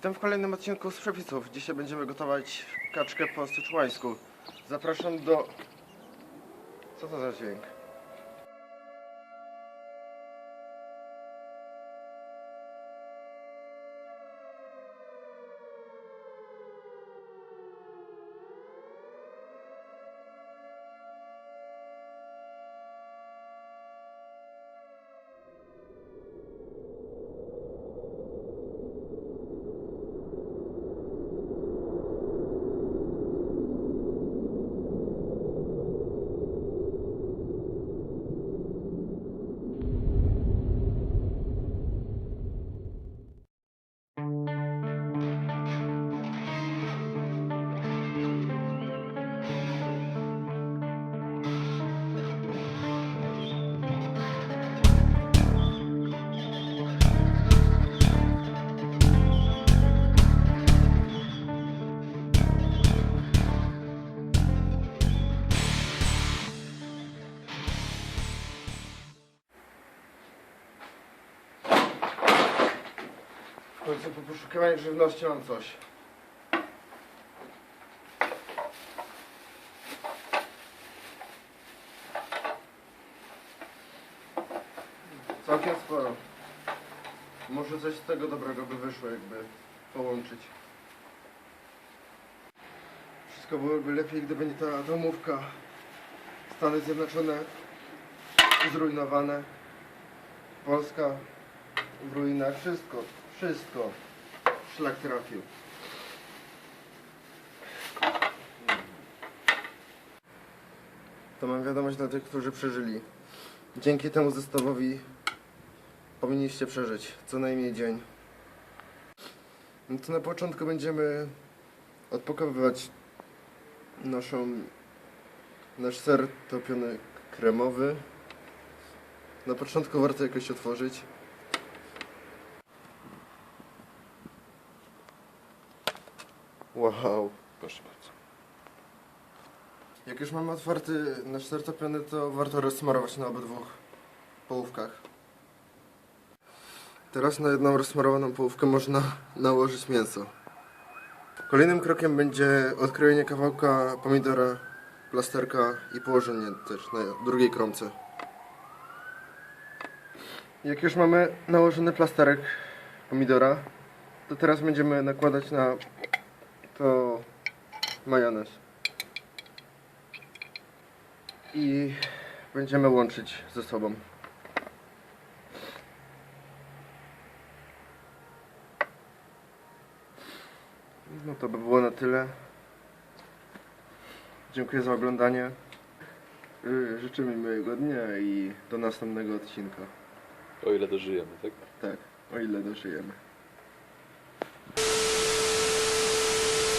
Witam w kolejnym odcinku z przepisów. Dzisiaj będziemy gotować kaczkę po syczuańsku. Zapraszam do... Co to za dźwięk? W końcu po poszukiwaniu żywności mam coś. Całkiem sporo. Może coś z tego dobrego by wyszło, jakby połączyć. Wszystko byłoby lepiej, gdyby nie ta domówka. Stany Zjednoczone zrujnowane. Polska w ruinach. Wszystko, wszystko. Szlak trafił. To mam wiadomość dla tych, którzy przeżyli. Dzięki temu zestawowi powinniście przeżyć co najmniej dzień. No to na początku będziemy odpakowywać naszą nasz ser topiony kremowy. Na początku warto jakoś otworzyć. Wow. Proszę bardzo. Jak już mamy otwarty nasz ser topiony, to warto rozsmarować na obydwu połówkach. Teraz na jedną rozsmarowaną połówkę można nałożyć mięso. Kolejnym krokiem będzie odkrojenie kawałka pomidora, plasterka i położenie też na drugiej kromce. Jak już mamy nałożony plasterek pomidora, to teraz będziemy nakładać na to majonez. i będziemy łączyć ze sobą. No to by było na tyle. Dziękuję za oglądanie. Yy, Życzymy miłego dnia i do następnego odcinka. O ile dożyjemy, tak? Tak, o ile dożyjemy.